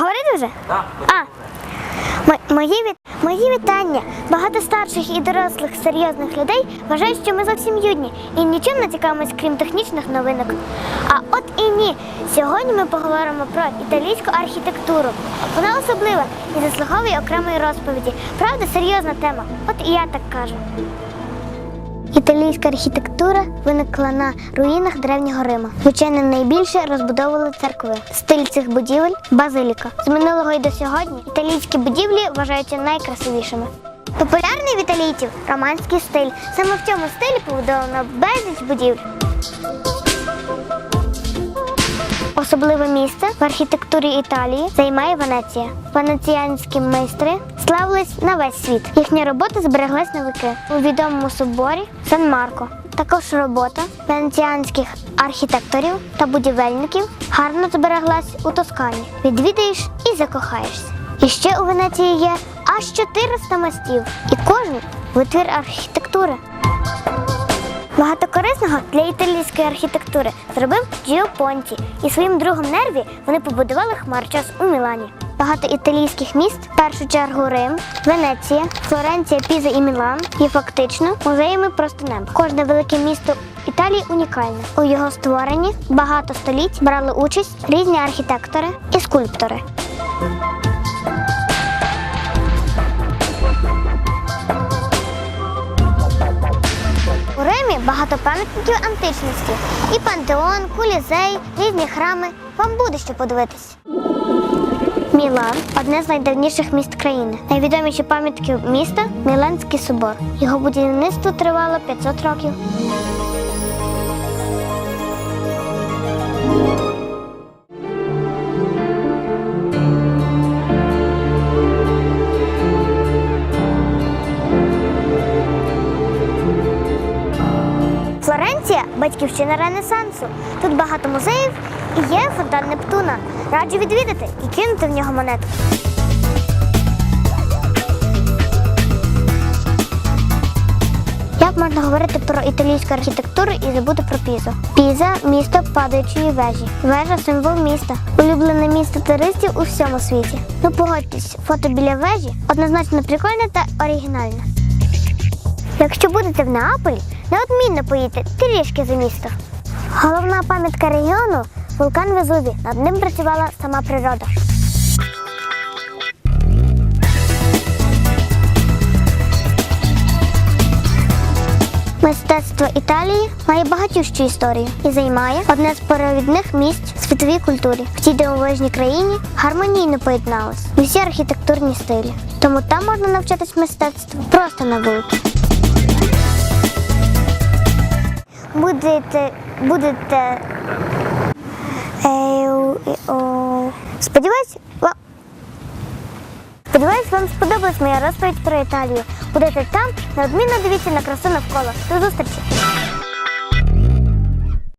Говорити вже? Так, А, мої, від... мої вітання. Багато старших і дорослих серйозних людей вважають, що ми зовсім юдні і нічим не цікавимось, крім технічних новинок. А от і ні. Сьогодні ми поговоримо про італійську архітектуру. Вона особлива і заслуговує окремої розповіді. Правда, серйозна тема. От і я так кажу. Італійська архітектура виникла на руїнах древнього Рима. Звичайно, найбільше розбудовували церкви. Стиль цих будівель базиліка. З минулого і до сьогодні італійські будівлі вважаються найкрасивішими. Популярний в італійців романський стиль. Саме в цьому стилі побудовано безліч будівель. Особливе місце в архітектурі Італії займає Венеція. Венеціанські майстри славились на весь світ. Їхня робота збереглась на віки у відомому соборі Сан Марко. Також робота венеціанських архітекторів та будівельників гарно збереглась у Тоскані. Відвідаєш і закохаєшся. І ще у Венеції є аж 400 мостів, і кожен витвір архітектури. Багато корисного для італійської архітектури зробив Джіо Понті. І своїм другом Нерві вони побудували хмарчас у Мілані. Багато італійських міст, в першу чергу Рим, Венеція, Флоренція, Піза і Мілан, є фактично музеями просто неба. Кожне велике місто Італії унікальне. У його створенні багато століть брали участь різні архітектори і скульптори. Багато пам'ятників античності. І пантеон, кулізей, різні храми. Вам буде що подивитись. Мілан одне з найдавніших міст країни. Найвідоміші пам'ятки міста Міланський собор. Його будівництво тривало 500 років. Флоренція батьківщина Ренесансу. Тут багато музеїв і є фонтан Нептуна. Раджу відвідати і кинути в нього монету. Як можна говорити про італійську архітектуру і забути про Пізу? Піза місто падаючої вежі. Вежа символ міста. Улюблене місто туристів у всьому світі. Ну погодьтесь, фото біля вежі однозначно прикольне та оригінальне. Якщо будете в Неаполі, неодмінно поїдьте трішки за місто. Головна пам'ятка регіону вулкан Везуві. Над ним працювала сама природа. Мистецтво Італії має багатющу історію і займає одне з провідних місць світовій культурі. В цій дивовижній країні гармонійно поєдналось усі архітектурні стилі. Тому там можна навчатись мистецтву просто на вулиці. Будете, будете. Сподіваюсь, ва- Сподіваюсь, вам сподобалась моя розповідь про Італію. Будете там, неодмінно дивіться на красу навколо. До зустрічі!